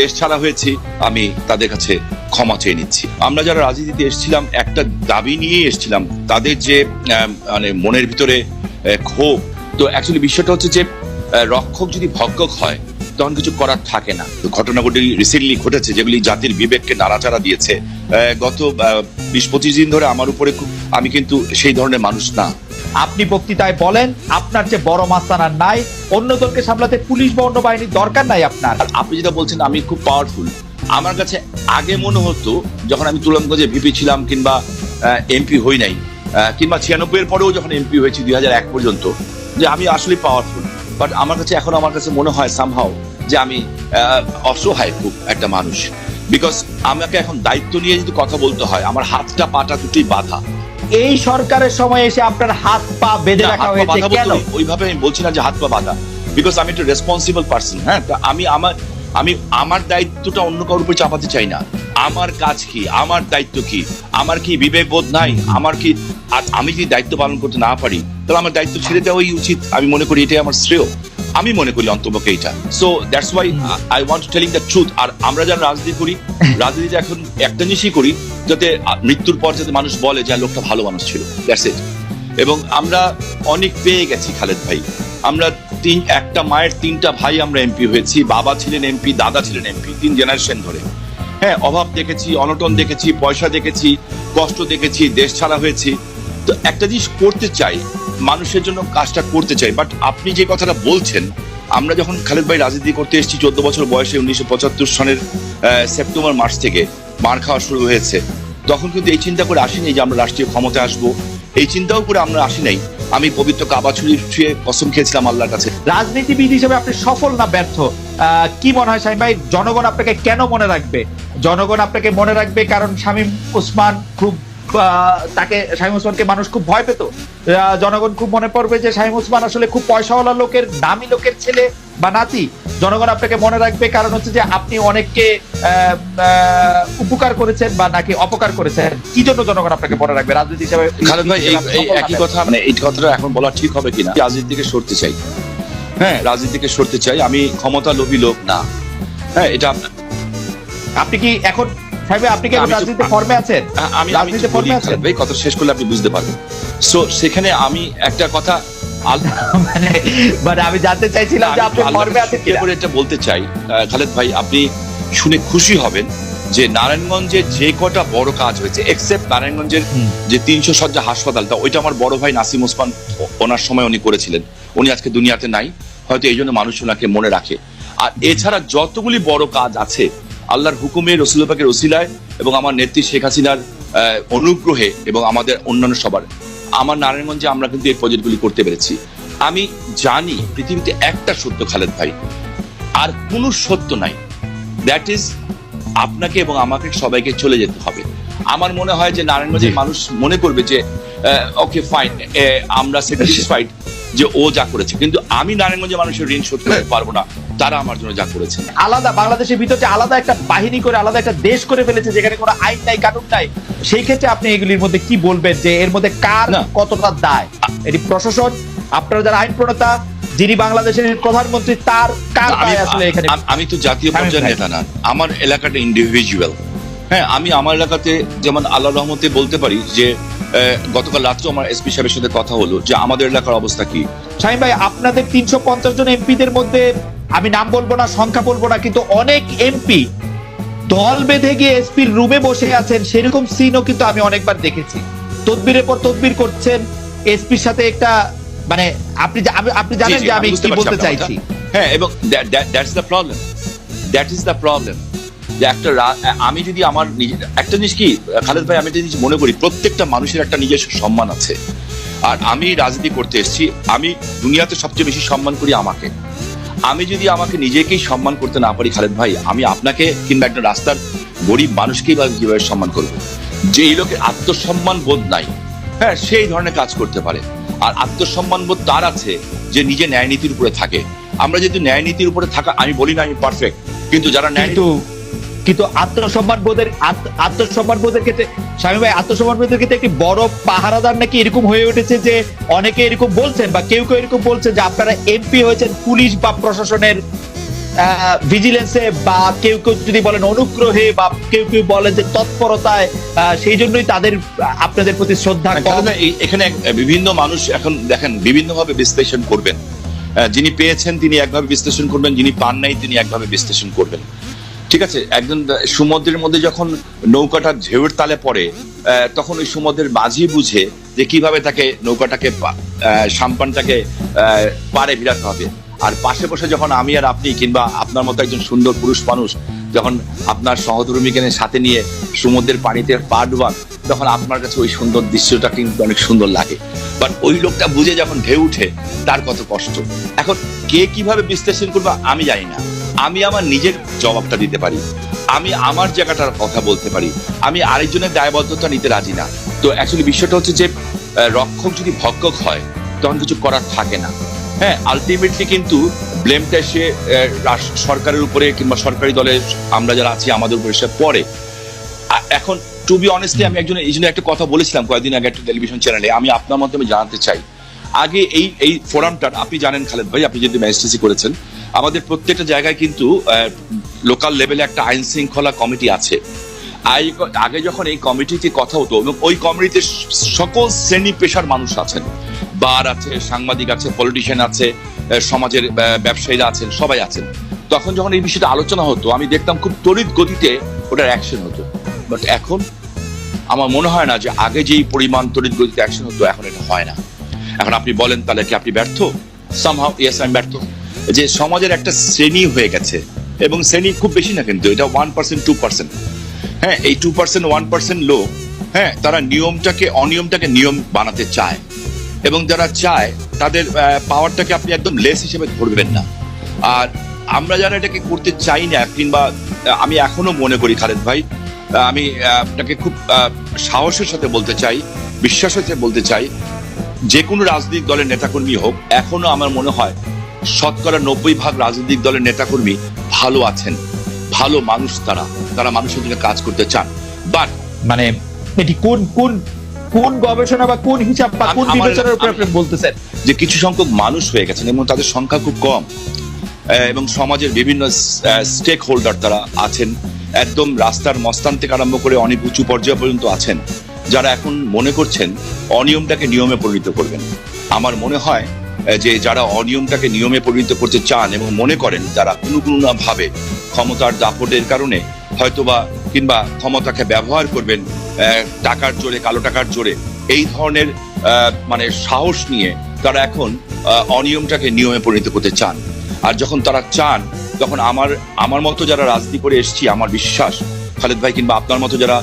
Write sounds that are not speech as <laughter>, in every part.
দেশ ছাড়া হয়েছি, আমি তাদের কাছে ক্ষমা চেয়ে নিচ্ছি। আমরা যারা রাজনীতিতে এসেছিলাম, একটা দাবি নিয়ে এসেছিলাম, তাদের যে মানে মনের ভিতরে ক্ষোভ। তো অ্যাকচুয়ালি বিষয়টা হচ্ছে যে রক্ষক যদি ভক্ষক হয়, তখন কিছু করার থাকে না। ঘটনাগুলি রিসেন্টলি ঘটেছে, যেগুলি জাতির বিবেককে নাড়াচাড়া দিয়েছে। গত বিশ পঁচিশ দিন ধরে আমার উপরে খুব, আমি কিন্তু সেই ধরনের মানুষ না। আপনি বক্তৃতায় বলেন, আপনার যে বড় মাস্তানার নাই। অন্য দলকে সামলাতে পুলিশ বা অন্য বাহিনীর দরকার নাই আপনার। আপনি যেটা বলছেন, আমি খুব পাওয়ারফুল আমার কাছে আগে মনে হতো, যখন আমি তুলঙ্গজে ভিপি ছিলাম কিংবা এমপি হই নাই কিংবা ছিয়ানব্বই এর পরেও যখন এমপি হয়েছি দুই হাজার এক পর্যন্ত, যে আমি আসলে পাওয়ারফুল বাট আমার কাছে এখন আমার কাছে মনে হয় সামহাও যে আমি অসহায় খুব একটা মানুষ। বিকজ আমাকে এখন দায়িত্ব নিয়ে যদি কথা বলতে হয়, আমার হাতটা, পাটা দুটোই বাধা। এই সরকারের সময় এসে আপনার হাত পা বেঁধে রাখা হয়েছে কেন? ওইভাবে আমি বলছি না যে হাত পা বাঁধা বিকজ আমি একটা রেসপন্সিবল পার্সন হ্যাঁ? তা আমি আমার আমি আমার দায়িত্বটা অন্য কারোর উপর চাপাতে চাই না। আমার কাজ কি? আমার দায়িত্ব কি? আমার কি বিবেক বোধ নাই? আমার কি আমি যদি দায়িত্ব পালন করতে না পারি তাহলে আমার দায়িত্ব ছেড়ে দেওয়াই উচিত আমি মনে করি এটাই আমার শ্রেয়। আমি মনে করি অন্তপক্ষে এটা so that's why I want telling the truth আর আমরা যারা রাজনীতি করি রাজনীতি এখন একটা জিনিসই করি যাতে মৃত্যুর পর যাতে মানুষ বলে যে লোকটা ভালো মানুষ ছিল। দ্যাটস ইট এবং আমরা অনেক পেয়ে গেছি খালেদ ভাই। আমরা তিন একটা মায়ের তিনটা ভাই আমরা এমপি হয়েছি। বাবা ছিলেন এমপি দাদা ছিলেন এমপি তিন জেনারেশন ধরে। হ্যাঁ অভাব দেখেছি অনটন দেখেছি পয়সা দেখেছি কষ্ট দেখেছি দেশ ছাড়া হয়েছি। তো একটা জিনিস করতে চাই মানুষের জন্য কাজটা করতে চাই বাট আপনি যে কথাটা বলছেন, আমরা যখন খালেদ ভাই রাজনীতি করতে এসেছি, চোদ্দ বছর বয়সে উনিশশো পঁচাত্তর সনের সেপ্টেম্বর মাস থেকে মার খাওয়া শুরু হয়েছে, তখন কিন্তু এই চিন্তা করে আসিনি যে আমরা রাষ্ট্রীয় ক্ষমতায় আসব। এই চিন্তাও করে আমরা আসি নাই। আমি পবিত্র কাবা ছুরি ছুঁয়ে কসম খেয়েছিলাম আল্লাহর কাছে। রাজনীতিবিদ হিসেবে আপনি সফল না ব্যর্থ? কি মনে হয় শামীম ভাই? জনগণ আপনাকে কেন মনে রাখবে? জনগণ আপনাকে মনে রাখবে কারণ শামীম ওসমান খুব তাকে শামীম ওসমানকে মানুষ খুব ভয় পেত। জনগণ খুব মনে পড়বে যে শামীম ওসমান আসলে খুব পয়সাওয়ালা লোকের দামি লোকের ছেলে বা নাতি। জনগণ আপনাকে মনে রাখবে কারণ হচ্ছে যে আপনি অনেককে উপকার করেছেন বা নাকি অপকার করেছেন। কি জন্য জনগণ আপনাকে মনে রাখবে? রাজনীতি হিসেবে খালেদ ভাই এই একই কথা মানে এই কথাটা এখন বলা ঠিক হবে কিনা? রাজনীতি থেকে সরতে চাই। হ্যাঁ। রাজনীতি থেকে সরতে চাই। আমি ক্ষমতা লোভী লোক না। হ্যাঁ এটা আপনি কি এখন সাহেব আপনি কি এখন আমি তো- রাজনীতি ফর্মে আছেন? আমি রাজনীতিতে ফর্মে আছেন? ভাই কথা শেষ করলে আপনি বুঝতে পারবেন। সো সেখানে আমি একটা কথা মানে মানে আমি জানতে চাইছিলাম যে আপনি ফর্মে আছেন করে এটা বলতে চাই খালেদ ভাই আপনি শুনে খুশি হবেন যে নারায়ণগঞ্জে যে কটা বড় কাজ হয়েছে এক্সেপ্ট নারায়ণগঞ্জের যে তিনশো সজ্জা হাসপাতালটা ওইটা আমার বড় ভাই নাসিম ওসমান ওনার সময় উনি করেছিলেন। উনি আজকে দুনিয়াতে নাই হয়তো এই জন্য মানুষ ওনাকে মনে রাখে। আর এছাড়া যতগুলি বড় কাজ আছে আল্লাহর হুকুমে রসুল পাকের ওসিলায় এবং আমার নেত্রী শেখ হাসিনার অনুগ্রহে এবং আমাদের অন্যান্য সবার। আমার নারায়ণগঞ্জে আমরা কিন্তু এই প্রজেক্টগুলি করতে পেরেছি। আমি জানি পৃথিবীতে একটা সত্য খালেদ ভাই। আর কোনো সত্য নাই। দ্যাট ইজ আপনাকে এবং আমাকে সবাইকে চলে যেতে হবে। আমার মনে হয় যে নারায়ণগঞ্জের মানুষ মনে করবে যে ওকে ফাইন আমরা স্যাটিসফাইড যে ও যা করেছে। কিন্তু আমি নারায়ণগঞ্জের মানুষের ঋণ শোধ করতে <coughs> পারব না। তারা আমার জন্য যা করেছে। আলাদা বাংলাদেশের ভিতরে আলাদা একটা বাহিনী করে আলাদা একটা দেশ করে ফেলেছে যেখানে কোনো আইন নাই কানুন নাই সেই ক্ষেত্রে আপনি এগুলির মধ্যে কি বলবেন? যে এর মধ্যে কার কতটা দায়? এটি প্রশাসন আপনারা যারা আইন প্রণেতা যিনি বাংলাদেশের প্রধানমন্ত্রী তার কার আসলে এখানে? আমি তো জাতীয় পর্যায়ের নেতা না আমার এলাকাটা ইন্ডিভিজুয়াল হ্যাঁ আমি আমার এলাকাতে যেমন আল্লাহ রহমতে বলতে পারি যে গতকাল রাত্রে আমার এসপি সাহেবের সাথে কথা হলো যে আমাদের এলাকার অবস্থা কি? শাহিন ভাই আপনাদের তিনশো পঞ্চাশ জন এমপিদের মধ্যে আমি নাম বলব না সংখ্যা বলব না কিন্তু অনেক এমপি দল বেঁধে গিয়ে এসপির রুমে বসে আছেন সেরকম সিনও কিন্তু আমি অনেকবার দেখেছি। তদবিরের পর তদবির করছেন এসপির সাথে একটা মানে আপনি আপনি জানেন যে আমি কি বলতে চাইছি। হ্যাঁ এবং that's the problem that is the problem যে একটা আমি যদি আমার একটা জিনিস কি খালেদ ভাই আমি একটা জিনিস মনে করি প্রত্যেকটা মানুষের একটা নিজস্ব সম্মান আছে। আর আমি রাজনীতি করতে এসেছি আমি দুনিয়াতে সবচেয়ে বেশি সম্মান করি আমাকে। আমি যদি আমাকে নিজেকেই সম্মান করতে না পারি খালেদ ভাই আমি আপনাকে কিংবা একটা রাস্তার গরিব মানুষকেই বা কীভাবে সম্মান করব? যে এই লোকের আত্মসম্মান বোধ নাই হ্যাঁ সেই ধরনের কাজ করতে পারে। আর আত্মসম্মান বোধ তার আছে যে নিজে ন্যায় নীতির উপরে থাকে। আমরা যেহেতু ন্যায় নীতির উপরে থাকা আমি বলি না আমি পারফেক্ট কিন্তু যারা ন্যায় কিন্তু আত্মসম্মান বোধের আত্মসম্মান বোধের ক্ষেত্রে স্বামী ভাই আত্মসম্মান বোধের ক্ষেত্রে একটি বড় পাহারাদার নাকি এরকম হয়ে উঠেছে যে অনেকে এরকম বলছেন বা কেউ কেউ এরকম বলছেন যে আপনারা এমপি হয়েছেন পুলিশ বা প্রশাসনের ভিজিলেন্সে বা কেউ কেউ যদি বলেন অনুগ্রহে বা কেউ কেউ বলেন যে তৎপরতায় সেই জন্যই তাদের আপনাদের প্রতি শ্রদ্ধা এই- এখানে বিভিন্ন মানুষ এখন দেখেন বিভিন্নভাবে বিশ্লেষণ করবেন। যিনি পেয়েছেন তিনি একভাবে বিশ্লেষণ করবেন যিনি পান নাই তিনি একভাবে বিশ্লেষণ করবেন। ঠিক আছে, একজন সমুদ্রের মধ্যে যখন নৌকাটা ঢেউয়ের তালে পড়ে তখন ওই সমুদ্রের মাঝি বুঝে যে কীভাবে তাকে নৌকাটাকে সাম্পানটাকে পারে ভিড়াতে হবে। আর পাশে বসে যখন আমি আর আপনি কিংবা আপনার মতো একজন সুন্দর পুরুষ মানুষ যখন আপনার সহধর্মীকে সাথে নিয়ে সমুদ্রের পানিতে পা ডুবান, তখন আপনার কাছে ওই সুন্দর দৃশ্যটা কিন্তু অনেক সুন্দর লাগে। বাট ওই লোকটা বুঝে যখন ঢেউ উঠে, তার কত কষ্ট। এখন কে কীভাবে বিশ্লেষণ করবে আমি জানি না। আমি আমার নিজের জবাবটা দিতে পারি। আমি আমার জায়গাটার কথা বলতে পারি। আমি আরেকজনের দায়বদ্ধতা নিতে রাজি না। তো অ্যাকচুয়ালি বিষয়টা হচ্ছে যে রক্ষক যদি ভক্ষক হয়, তখন কিছু করার থাকে না। হ্যাঁ আলটিমেটলি কিন্তু ব্লেমটা এসে সরকারের উপরে কিংবা সরকারি দলে আমরা যারা আছি, আমাদের উপরে এসে পড়ে। এখন টু বি অনেস্টলি আমি একজন এই জন্য একটা কথা বলেছিলাম কয়েকদিন আগে একটা টেলিভিশন চ্যানেলে আমি আপনার মাধ্যমে জানাতে চাই। আগে এই এই ফোরামটার আপনি জানেন খালেদ ভাই, আপনি যদি ম্যাজিস্ট্রেসি করেছেন, আমাদের প্রত্যেকটা জায়গায় কিন্তু লোকাল লেভেলে একটা আইন শৃঙ্খলা কমিটি আছে। আগে যখন এই কমিটিতে কথা হতো, এবং ওই কমিটিতে সকল শ্রেণি পেশার মানুষ আছেন। বার আছে, সাংবাদিক আছে পলিটিশিয়ান আছে সমাজের ব্যবসায়ীরা আছেন, সবাই আছেন। তখন যখন এই বিষয়টা আলোচনা হতো, আমি দেখতাম খুব তড়িৎ গতিতে ওটার অ্যাকশন হতো। বাট এখন আমার মনে হয় না যে আগে যেই পরিমাণ তড়িৎ গতিতে অ্যাকশন হতো, এখন এটা হয় না। এখন আপনি বলেন তাহলে কি আপনি ব্যর্থ? সামহাও ইয়েস আমি ব্যর্থ। যে সমাজের একটা শ্রেণি হয়ে গেছে, এবং শ্রেণি খুব বেশি না কিন্তু, এটা ওয়ান পার্সেন্ট টু পার্সেন্ট হ্যাঁ এই টু পার্সেন্ট ওয়ান পার্সেন্ট লোক হ্যাঁ তারা নিয়মটাকে, অনিয়মটাকে নিয়ম বানাতে চায়। এবং যারা চায়, তাদের পাওয়ারটাকে আপনি একদম লেস হিসেবে ধরবেন না। আর আমরা যারা এটাকে করতে চাই না, কিংবা আমি এখনও মনে করি, খালেদ ভাই আমি আপনাকে খুব সাহসের সাথে বলতে চাই, বিশ্বাসের সাথে বলতে চাই যে কোনো রাজনৈতিক দলের নেতাকর্মী হোক এখনও আমার মনে হয় শতকরা নব্বই ভাগ রাজনৈতিক দলের নেতাকর্মী ভালো আছেন। ভালো মানুষ তারা তারা মানুষের জন্য কাজ করতে চান। বাট মানে এটি কোন কোন কোন গবেষণা বা কোন হিসাব বা কোন বিবেচনার উপরে আপনি বলতেছেন? যে কিছু সংখ্যক মানুষ হয়ে গেছেন এবং তাদের সংখ্যা খুব কম এবং সমাজের বিভিন্ন স্টেক হোল্ডার তারা আছেন। একদম রাস্তার মস্তান থেকে আরম্ভ করে অনেক উঁচু পর্যায়ে পর্যন্ত আছেন। যারা এখন মনে করছেন অনিয়মটাকে নিয়মে পরিণত করবেন। আমার মনে হয় যে যারা অনিয়মটাকে নিয়মে পরিণত করতে চান এবং মনে করেন যারা কোনো কোনো না ভাবে ক্ষমতার দাপটের কারণে হয়তোবা কিংবা ক্ষমতাকে ব্যবহার করবেন টাকার জোরে, কালো টাকার জোরে, এই ধরনের মানে সাহস নিয়ে তারা এখন অনিয়মটাকে নিয়মে পরিণত করতে চান। আর যখন তারা চান, তখন আমার আমার মতো যারা রাজনীতি করে এসেছি, আমার বিশ্বাস খালেদ ভাই কিংবা আপনার মতো যারা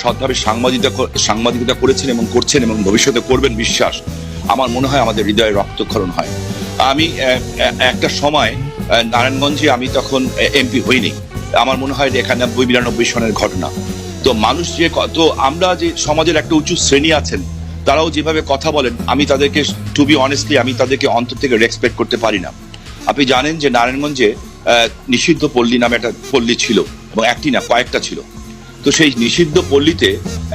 সৎভাবে সাংবাদিকতা সাংবাদিকতা করেছেন এবং করছেন এবং ভবিষ্যতে করবেন বিশ্বাস, আমার মনে হয় আমাদের হৃদয়ে রক্তক্ষরণ হয়। আমি একটা সময় নারায়ণগঞ্জে আমি তখন এমপি হইনি। আমার মনে হয় একানব্বই বিরানব্বই সনের ঘটনা। তো মানুষ যে কত আমরা যে সমাজের একটা উঁচু শ্রেণি আছেন, তারাও যেভাবে কথা বলেন, আমি তাদেরকে টু বি অনেস্টলি আমি তাদেরকে অন্তর থেকে রেসপেক্ট করতে পারি না। আপনি জানেন যে নারায়ণগঞ্জে নিষিদ্ধ পল্লী নামে একটা পল্লী ছিল। এবং একটি না, কয়েকটা ছিল। তো সেই নিষিদ্ধ পল্লীতে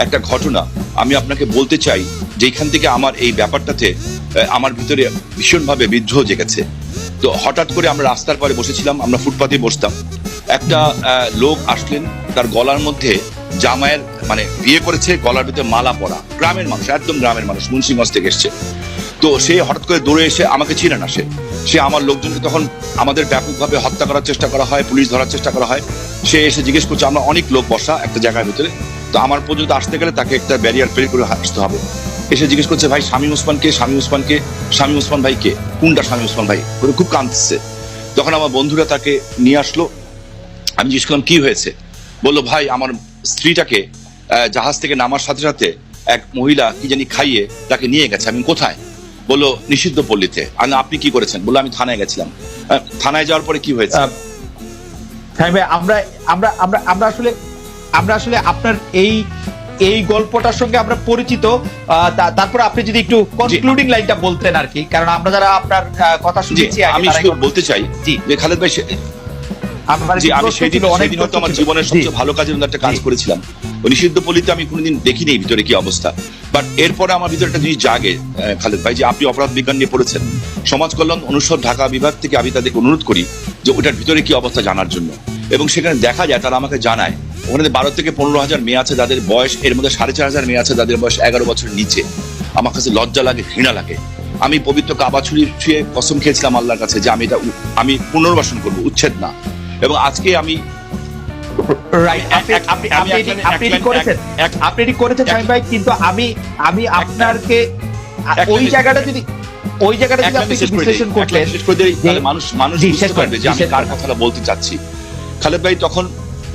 একটা ঘটনা আমি আপনাকে বলতে চাই, যেখান থেকে আমার এই ব্যাপারটাতে আমার ভিতরে ভীষণভাবে বিদ্রোহ জেগেছে। তো হঠাৎ করে আমরা রাস্তার পরে বসেছিলাম, আমরা ফুটপাতে বসতাম। একটা লোক আসলেন, তার গলার মধ্যে জামায়ের মানে বিয়ে করেছে, গলার ভিতরে মালা পরা। গ্রামের মানুষ, একদম গ্রামের মানুষ, মুন্সিগঞ্জ থেকে এসছে। তো সে হঠাৎ করে দৌড়ে এসে আমাকে চিনে না সে। সে আমার লোকজনকে তখন আমাদের ব্যাপকভাবে হত্যা করার চেষ্টা করা হয়, পুলিশ ধরার চেষ্টা করা হয়। সে এসে জিজ্ঞেস করছে, আমরা অনেক লোক বসা একটা জায়গার ভিতরে। তো আমার পর্যন্ত আসতে গেলে তাকে একটা ব্যারিয়ার ফেল করে আসতে হবে। এসে জিজ্ঞেস করছে, ভাই শামীম ওসমান কে? শামীম ওসমান কে? শামীম ওসমান ভাই কে? কোনটা শামীম ওসমান ভাই? করে খুব কাঁদছে তখন আমার বন্ধুরা তাকে নিয়ে আসলো। আমি জিজ্ঞেস করলাম, কি হয়েছে? বলল, ভাই, আমার স্ত্রীটাকে জাহাজ থেকে নামার সাথে সাথে এক মহিলা কি জানি খাইয়ে তাকে নিয়ে গেছে। আমি কোথায়? বলল নিষিদ্ধ পল্লীতে। আপনি কি করেছেন? বলল আমি থানায় গেছিলাম। থানায় যাওয়ার পরে কি হয়েছে? হ্যাঁ আমরা আমরা আমরা আমরা আসলে আমরা আসলে আপনার এই এই গল্পটার সঙ্গে আমরা পরিচিত। তারপর আপনি যদি একটু কনক্লুডিং লাইনটা বলতেন আর কি কারণ আমরা যারা আপনার কথা শুনেছি আমি শুধু বলতে চাই। যে খালেদ ভাই আমি সেদিন অনেক সেদিন হয়তো আমার জীবনের। সবচেয়ে ভালো কাজের একটা কাজ করেছিলাম। নিষিদ্ধ পল্লীতে আমি কোনোদিন দেখিনি ভিতরে কি অবস্থা। বাট এরপরে আমার ভিতরে একটা জিনিস জাগে খালেদ ভাই, যে আপনি অপরাধ বিজ্ঞান নিয়ে পড়েছেন। সমাজ কল্যাণ অনুষদ ঢাকা বিভাগ থেকে আমি তাদেরকে অনুরোধ করি যে ওটার ভিতরে কি অবস্থা জানার জন্য। এবং সেখানে দেখা যায়, তারা আমাকে জানায়, ওখানে বারো থেকে পনেরো হাজার মেয়ে আছে যাদের বয়স, এর মধ্যে সাড়ে চার হাজার মেয়ে আছে যাদের বয়স এগারো বছর নিচে। আমার কাছে লজ্জা লাগে, ঘৃণা লাগে। আমি পবিত্র কাবা ছুরি ছুঁয়ে কসম খেয়েছিলাম আল্লাহর কাছে যে আমি এটা, আমি পুনর্বাসন করব, উচ্ছেদ না। এবং আজকে আমি রাইট আপনি আপনি আমি আপনি এক এটি- লাইন- আপনি এক এটি লাইন- করেছেন আপনি করেছেন ভাই কিন্তু আমি আমি আপনাকে ওই জায়গাটা যদি ওই জায়গাটা যদি আপনি শেষ একটু করে বিশ্লেষণ মানুষ মানুষ শেষ যে আমি। কথাটা বলতে চাচ্ছি। খালেদ ভাই তখন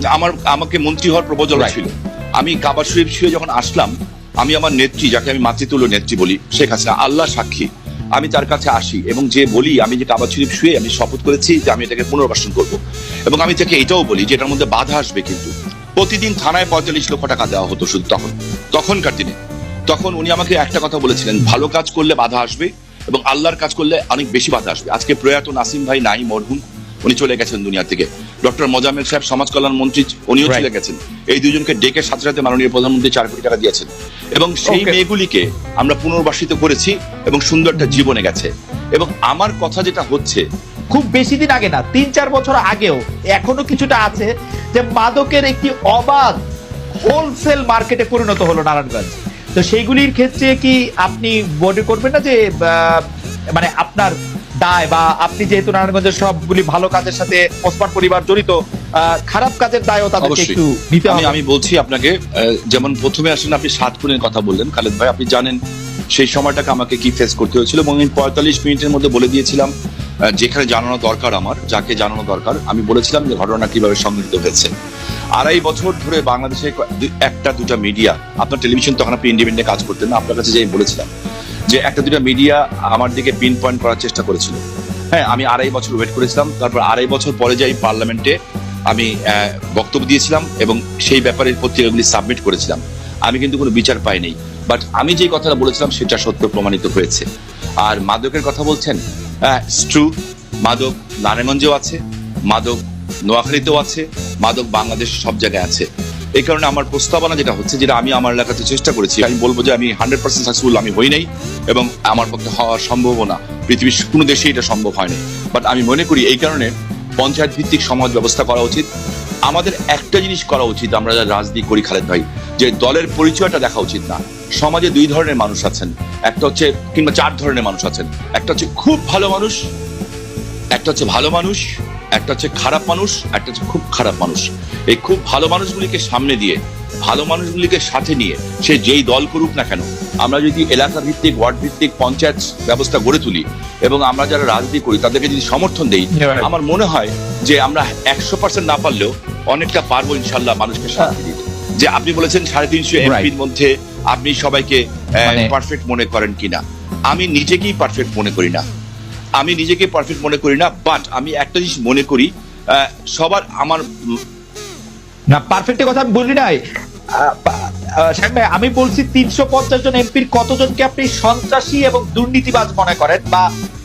আমার আমাকে মন্ত্রী হওয়ার Right. ছিল। আমি কাবা শরীফ শুয়ে যখন আসলাম আমি আমার নেত্রী যাকে আমি মাতৃতুল্য নেত্রী বলি শেখ হাসিনা আল্লাহ সাক্ষী। আমি তার কাছে আসি এবং যে বলি, আমি যে কাবা শরীফ শুয়ে আমি শপথ করেছি যে আমি এটাকে পুনর্বাসন করব। এবং আমি তাকে এটাও বলি যে এটার মধ্যে বাধা আসবে কিন্তু। প্রতিদিন থানায় পঁয়তাল্লিশ লক্ষ টাকা দেওয়া হতো শুধু তখন। তখনকার দিনে। তখন উনি আমাকে একটা কথা বলেছিলেন, ভালো কাজ করলে বাধা আসবে এবং আল্লাহর কাজ করলে অনেক বেশি বাধা আসবে। আজকে প্রয়াত নাসিম ভাই নাই, মরহুম। উনি চলে গেছেন দুনিয়া থেকে ডক্টর মোজাম্মেল সাহেব সমাজ কল্যাণ মন্ত্রী উনিও. চলে গেছেন। এই দুজনকে ডেকে সাথে সাথে মাননীয় প্রধানমন্ত্রী চার কোটি টাকা দিয়েছেন। এবং সেই মেয়েগুলিকে আমরা পুনর্বাসিত করেছি এবং সুন্দর একটা জীবনে গেছে। এবং আমার কথা যেটা হচ্ছে খুব বেশি দিন আগে না তিন চার বছর আগেও এখনও কিছুটা আছে যে মাদকের একটি অবাধ হোলসেল মার্কেটে পরিণত হলো নারায়ণগঞ্জ। তো সেইগুলির ক্ষেত্রে কি আপনি মনে করবেন না যে মানে আপনার দায় বা আপনি যেহেতু নারায়ণগঞ্জের সবগুলি ভালো কাজের সাথে ওসমান পরিবার জড়িত খারাপ কাজের দায়ও তাদেরকে একটু নিতে আমি হবে। আমি বলছি আপনাকে যেমন প্রথমে আসলে আপনি সাত খুনের কথা বললেন খালেদ ভাই আপনি জানেন সেই সময়টাকে আমাকে কি ফেস করতে হয়েছিল এবং আমি পঁয়তাল্লিশ মিনিটের মধ্যে বলে দিয়েছিলাম যেখানে জানানো দরকার আমার যাকে জানানো দরকার আমি বলেছিলাম যে ঘটনা কীভাবে সংঘটিত হয়েছে। আড়াই বছর ধরে বাংলাদেশে একটা দুটা মিডিয়া আপনার টেলিভিশন তখন আপনি ইন্ডিপেন্ডেন্ট কাজ করতেন না আপনার কাছে যে বলেছিলাম যে একটা দুটা মিডিয়া আমার দিকে পিন পয়েন্ট করার চেষ্টা করেছিল। হ্যাঁ আমি আড়াই বছর ওয়েট করেছিলাম, তারপর আড়াই বছর পরে যাই পার্লামেন্টে আমি বক্তব্য দিয়েছিলাম এবং সেই ব্যাপারে পত্রিকাগুলি সাবমিট করেছিলাম। আমি কিন্তু কোনো বিচার পাইনি। বাট আমি যে কথাটা বলেছিলাম সেটা সত্য প্রমাণিত হয়েছে। আর মাদকের কথা বলছেন? স্ট্রু মাদক নারায়ণগঞ্জেও আছে, মাদক নোয়াখালীতেও আছে, মাদক বাংলাদেশ সব জায়গায় আছে। এই কারণে আমার প্রস্তাবনা যেটা হচ্ছে, যেটা আমি আমার এলাকাতে চেষ্টা করেছি, আমি বলব যে আমি হান্ড্রেড পার্সেন্ট সাকসেসফুল আমি হই নাই এবং আমার পক্ষে হওয়া সম্ভব না পৃথিবীর কোনো দেশে এটা সম্ভব হয়নি। বাট আমি মনে করি এই কারণে পঞ্চায়েত ভিত্তিক সমাজ ব্যবস্থা করা উচিত। আমাদের একটা জিনিস করা উচিত, আমরা যা রাজনীতি করি খালেদ ভাই, যে দলের পরিচয়টা দেখা উচিত না। সমাজে দুই ধরনের মানুষ আছেন, একটা হচ্ছে কিংবা চার ধরনের মানুষ আছেন। একটা হচ্ছে খুব ভালো মানুষ, একটা হচ্ছে ভালো মানুষ, একটা হচ্ছে খারাপ মানুষ, একটা হচ্ছে খুব খারাপ মানুষ। এই খুব ভালো মানুষগুলিকে সামনে দিয়ে ভালো মানুষগুলিকে সাথে নিয়ে সে যেই দল করুক না কেন আমরা যদি এলাকা ভিত্তিক ওয়ার্ড ভিত্তিক পঞ্চায়েত ব্যবস্থা গড়ে তুলি এবং আমরা যারা রাজনীতি করি তাদেরকে যদি সমর্থন দেই আমার মনে হয় যে আমরা একশো পার্সেন্ট না পারলেও অনেকটা পারব ইনশাল্লাহ মানুষকে শান্তি দিতে যে আপনি বলেছেন সাড়ে তিনশো. এমপির মধ্যে আপনি সবাইকে মানে- পারফেক্ট মনে করেন কিনা। আমি নিজেকেই পারফেক্ট মনে করি না। আমি নিজেকে পারফেক্ট মনে করি না বাট আমি একটা জিনিস মনে করি আহ, সবার আমার না পারফেক্টের কথা আমি বলি নাই। আমি বলছি তিনশো পঞ্চাশ জন এমপির কতজনকে আপনি সন্ত্রাসী এবং দুর্নীতিবাজ মনে করেন? বা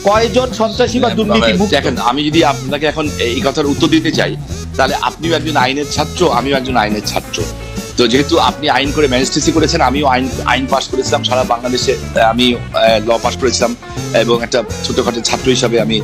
কয়জন সন্ত্রাসী বা দুর্নীতি দেখেন আমি যদি আপনাকে এখন এই কথার উত্তর দিতে চাই তাহলে আপনিও একজন আইনের ছাত্র আমিও একজন আইনের ছাত্র। তো যেহেতু আপনি আইন করে ম্যাজিস্ট্রেসি করেছেন আমিও আইন আইন পাশ করেছিলাম সারা বাংলাদেশে আমি ল পাশ করেছিলাম এবং একটা ছোটখাটো ছাত্র হিসাবে আমি